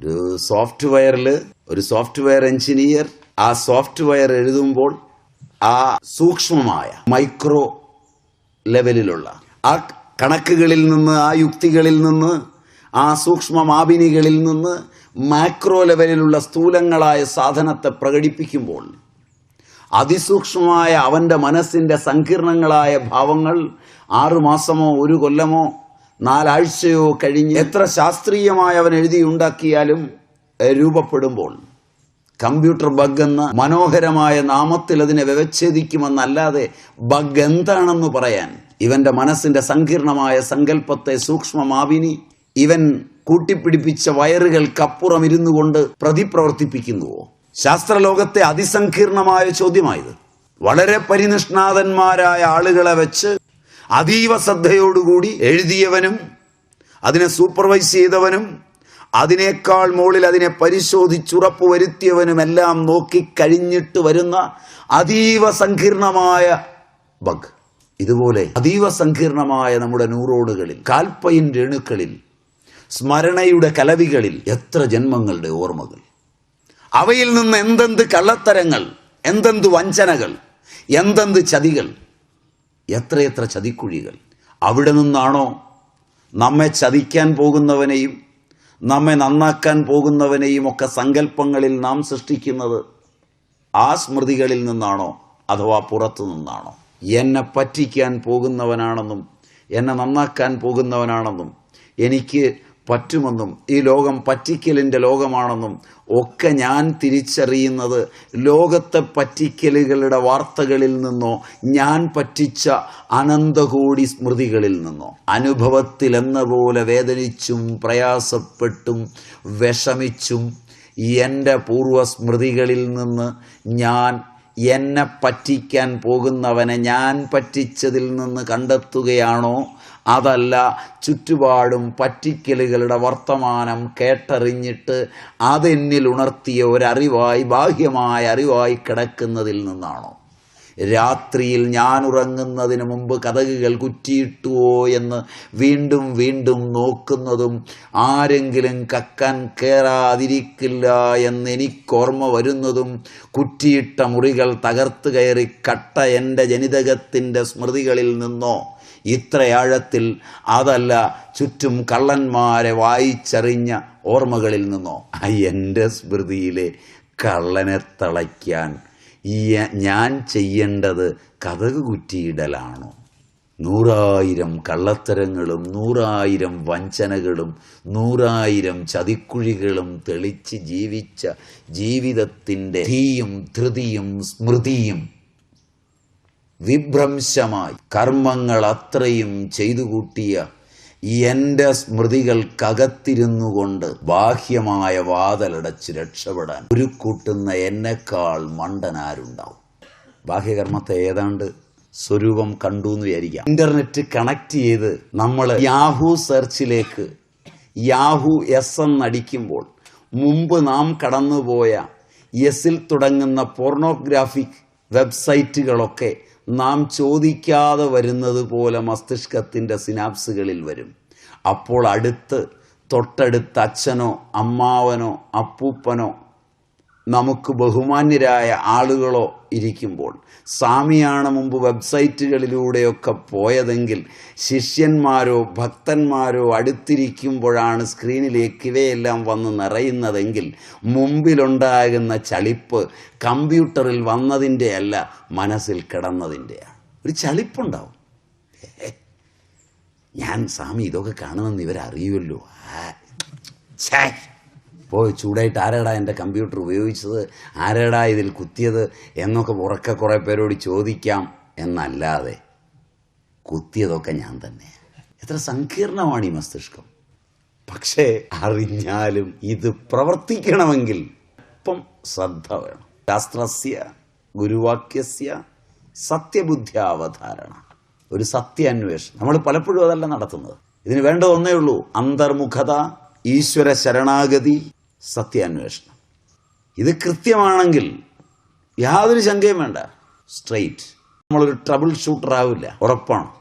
ഒരു സോഫ്റ്റ്വെയറിൽ ഒരു സോഫ്റ്റ്വെയർ എഞ്ചിനീയർ ആ സോഫ്റ്റ്വെയർ എഴുതുമ്പോൾ ആ സൂക്ഷ്മമായ മൈക്രോ ലെവലിലുള്ള ആ കണക്കുകളിൽ നിന്ന് ആ യുക്തികളിൽ നിന്ന് ആ സൂക്ഷ്മ മാപിനികളിൽ നിന്ന് മാക്രോ ലെവലിലുള്ള സ്ഥൂലങ്ങളായ സാധനത്തെ പ്രകടിപ്പിക്കുമ്പോൾ അതിസൂക്ഷ്മമായ അവന്റെ മനസ്സിന്റെ സങ്കീർണങ്ങളായ ഭാവങ്ങൾ ആറുമാസമോ ഒരു കൊല്ലമോ നാലാഴ്ചയോ കഴിഞ്ഞ് എത്ര ശാസ്ത്രീയമായി അവൻ എഴുതിയുണ്ടാക്കിയാലും രൂപപ്പെടുമ്പോൾ. കമ്പ്യൂട്ടർ ബഗ് എന്ന മനോഹരമായ നാമത്തിൽ അതിനെ വ്യവച്ഛേദിക്കുമെന്നല്ലാതെ ബഗ് എന്താണെന്ന് പറയാൻ ഇവന്റെ മനസ്സിന്റെ സങ്കീർണമായ സങ്കല്പത്തെ സൂക്ഷ്മമാവിനി. ഇവൻ കൂട്ടിപ്പിടിപ്പിച്ച വയറുകൾക്കപ്പുറം ഇരുന്നു കൊണ്ട് പ്രതിപ്രവർത്തിപ്പിക്കുന്നുവോ? ശാസ്ത്രലോകത്തെ അതിസങ്കീർണമായ ചോദ്യമായത്. വളരെ പരിനിഷ്ണാതന്മാരായ ആളുകളെ വെച്ച് അതീവ ശ്രദ്ധയോടുകൂടി എഴുതിയവനും അതിനെ സൂപ്പർവൈസ് ചെയ്തവനും അതിനേക്കാൾ മുകളിൽ അതിനെ പരിശോധിച്ചുറപ്പ് വരുത്തിയവനുമെല്ലാം നോക്കി കഴിഞ്ഞിട്ട് വരുന്ന അതീവ സങ്കീർണമായ ബഗ് ഇതുപോലെ അതീവ സങ്കീർണമായ നമ്മുടെ ന്യൂറോണുകളിൽ കാൽപ്പയിൻ രേണുക്കളിൽ സ്മരണയുടെ കലവികളിൽ എത്ര ജന്മങ്ങളുടെ ഓർമ്മകൾ. അവയിൽ നിന്ന് എന്തെന്ത് കള്ളത്തരങ്ങൾ എന്തെന്ത് വഞ്ചനകൾ എന്തെന്ത് ചതികൾ എത്രയെത്ര ചതിക്കുഴികൾ? അവിടെ നിന്നാണോ നമ്മെ ചതിക്കാൻ പോകുന്നവനെയും നമ്മെ നന്നാക്കാൻ പോകുന്നവനെയും ഒക്കെ സങ്കല്പങ്ങളിൽ നാം സൃഷ്ടിക്കുന്നത് ആ സ്മൃതികളിൽ നിന്നാണോ അഥവാ പുറത്തു നിന്നാണോ? എന്നെ പറ്റിക്കാൻ പോകുന്നവനാണെന്നും എന്നെ നന്നാക്കാൻ പോകുന്നവനാണെന്നും എനിക്ക് പറ്റുമെന്നും ഈ ലോകം പറ്റിക്കലിന്റെ ലോകമാണെന്നും ഒക്കെ ഞാൻ തിരിച്ചറിയുന്നത് ലോകത്തെ പറ്റിക്കലുകളുടെ വാർത്തകളിൽ നിന്നോ ഞാൻ പറ്റിച്ച അനന്തകോടി സ്മൃതികളിൽ നിന്നോ. അനുഭവത്തിൽ എന്ന പോലെ വേദനിച്ചും പ്രയാസപ്പെട്ടും വിഷമിച്ചും എന്റെ പൂർവസ്മൃതികളിൽ നിന്ന് ഞാൻ എന്നെ പറ്റിക്കാൻ പോകുന്നവനെ ഞാൻ പറ്റിച്ചതിൽ നിന്ന് കണ്ടെത്തുകയാണോ? അതല്ല ചുറ്റുപാടും പറ്റിക്കലുകളുടെ വർത്തമാനം കേട്ടറിഞ്ഞിട്ട് അതെന്നിൽ ഉണർത്തിയ ഒരറിവായി ബാഹ്യമായ അറിവായി കിടക്കുന്നതിൽ നിന്നാണോ? രാത്രിയിൽ ഞാൻ ഉറങ്ങുന്നതിന് മുമ്പ് കഥകുകൾ കുറ്റിയിട്ടുവോ എന്ന് വീണ്ടും വീണ്ടും നോക്കുന്നതും ആരെങ്കിലും കക്കാൻ കയറാതിരിക്കില്ല എന്ന് എനിക്കോർമ്മ വരുന്നതും കുറ്റിയിട്ട മുറികൾ തകർത്ത് കയറി കട്ട എന്റെ ജനിതകത്തിന്റെ സ്മൃതികളിൽ നിന്നോ. ഇത്രയാഴത്തിൽ അതല്ല ചുറ്റും കള്ളന്മാരെ വായിച്ചറിഞ്ഞ ഓർമ്മകളിൽ നിന്നോ. എന്റെ സ്മൃതിയിലെ കള്ളനെ തളയ്ക്കാൻ ഞാൻ ചെയ്യേണ്ടത് കഥക് കുറ്റിയിടലാണോ? നൂറായിരം കള്ളത്തരങ്ങളും നൂറായിരം വഞ്ചനകളും നൂറായിരം ചതിക്കുഴികളും തെളിച്ച് ജീവിച്ച ജീവിതത്തിന്റെ ധീയും ധൃതിയും സ്മൃതിയും വിഭ്രംശമായി കർമ്മങ്ങൾ അത്രയും ചെയ്തു കൂട്ടിയ എന്റെ സ്മൃതികൾക്കകത്തിരുന്നു കൊണ്ട് ബാഹ്യമായ വാതലടച്ച് രക്ഷപ്പെടാൻ ഒരു കൂട്ടുന്ന എന്നെക്കാൾ മണ്ടനാരുണ്ടാവും. ബാഹ്യകർമ്മത്തെ ഏതാണ്ട് സ്വരൂപം കണ്ടു എന്ന് വിചാരിക്കാം. ഇന്റർനെറ്റ് കണക്ട് ചെയ്ത് നമ്മൾ യാഹു സെർച്ചിലേക്ക് യാഹു എസ് എന്നടിക്കുമ്പോൾ മുമ്പ് നാം കടന്നുപോയ എസിൽ തുടങ്ങുന്ന പോർണോഗ്രാഫിക് വെബ്സൈറ്റുകളൊക്കെ നാം ചോദിക്കാതെ വരുന്നത് പോലെ മസ്തിഷ്കത്തിന്റെ സിനാപ്സുകളിൽ വരും. അപ്പോൾ അടുത്ത് തൊട്ടടുത്ത് അച്ഛനോ അമ്മാവനോ അപ്പൂപ്പനോ നമുക്ക് ബഹുമാന്യരായ ആളുകളോ ഇരിക്കുമ്പോൾ സ്വാമിയാണ് മുമ്പ് വെബ്സൈറ്റുകളിലൂടെയൊക്കെ പോയതെങ്കിൽ ശിഷ്യന്മാരോ ഭക്തന്മാരോ അടുത്തിരിക്കുമ്പോഴാണ് സ്ക്രീനിലേക്ക് ഇവയെല്ലാം വന്ന് നിറയുന്നതെങ്കിൽ മുമ്പിലുണ്ടാകുന്ന ചളിപ്പ് കമ്പ്യൂട്ടറിൽ വന്നതിന്റെ അല്ല മനസ്സിൽ കിടന്നതിന്റെയാണ് ഒരു ചളിപ്പുണ്ടാവും. ഞാൻ സ്വാമി ഇതൊക്കെ കാണുമെന്ന് ഇവരറിയുമല്ലോ. ആ, പോയി ചൂടായിട്ട് ആരാടാ എന്റെ കമ്പ്യൂട്ടർ ഉപയോഗിച്ചത്? ആരാടാ ഇതിൽ കുത്തിയത്? എന്നൊക്കെ ഉറക്കെ കുറേ പേരോട് ചോദിക്കാം എന്നല്ലാതെ കുത്തിയതൊക്കെ ഞാൻ തന്നെ എത്ര സങ്കീർണമാണ് ഈ മസ്തിഷ്കം. പക്ഷേ അറിഞ്ഞാലും ഇത് പ്രവർത്തിക്കണമെങ്കിൽ ഇപ്പം ശ്രദ്ധ വേണം. ശാസ്ത്രസ്യ ഗുരുവാക്യസ്യ സത്യബുദ്ധ്യാവധാരണ ഒരു സത്യാന്വേഷണം. നമ്മൾ പലപ്പോഴും അതല്ല നടത്തുന്നത്. ഇതിന് വേണ്ട ഒന്നേ ഉള്ളൂ. അന്തർമുഖത ഈശ്വര ശരണാഗതി സത്യാന്വേഷണം. ഇത് കൃത്യമാണെങ്കിൽ യാതൊരു ശങ്കയും വേണ്ട. സ്ട്രെയിറ്റ് നമ്മളൊരു ട്രബിൾ ഷൂട്ടർ ആവില്ല. ഉറപ്പാണ്.